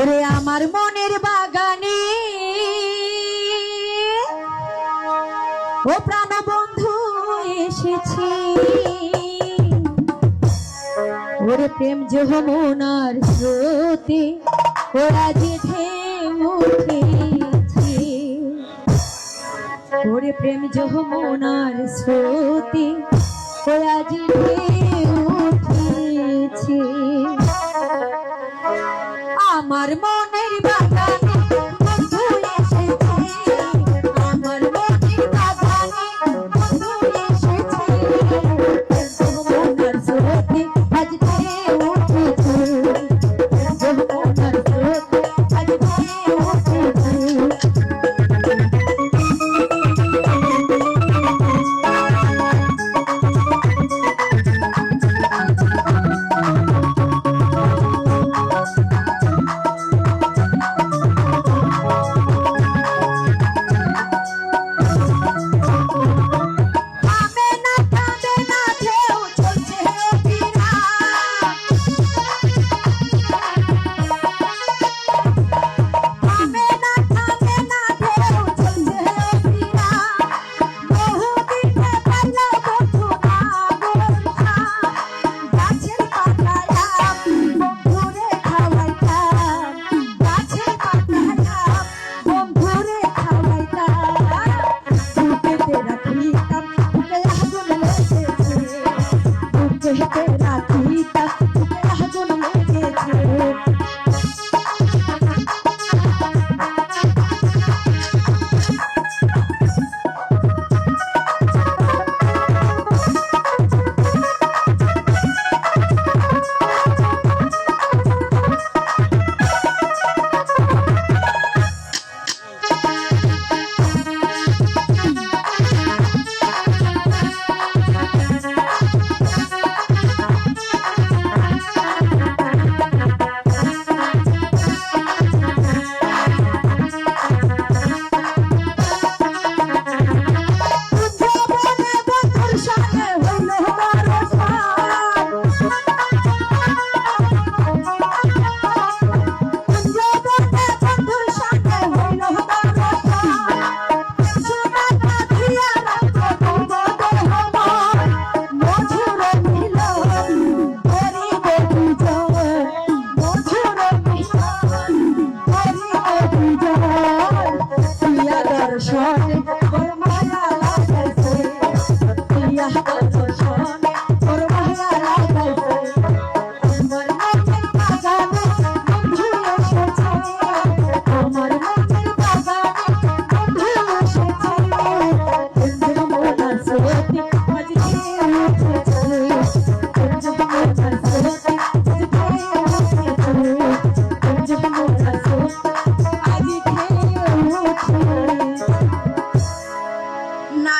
ওরে আমার মনের বাগানে। ও প্রাণ বন্ধু এসেছি। ওরে প্রেম যমুনার স্রোতে, ওরা যে উঠেছি। ওরে প্রেম যমুনার স্রোতে, ওরা যে Oh,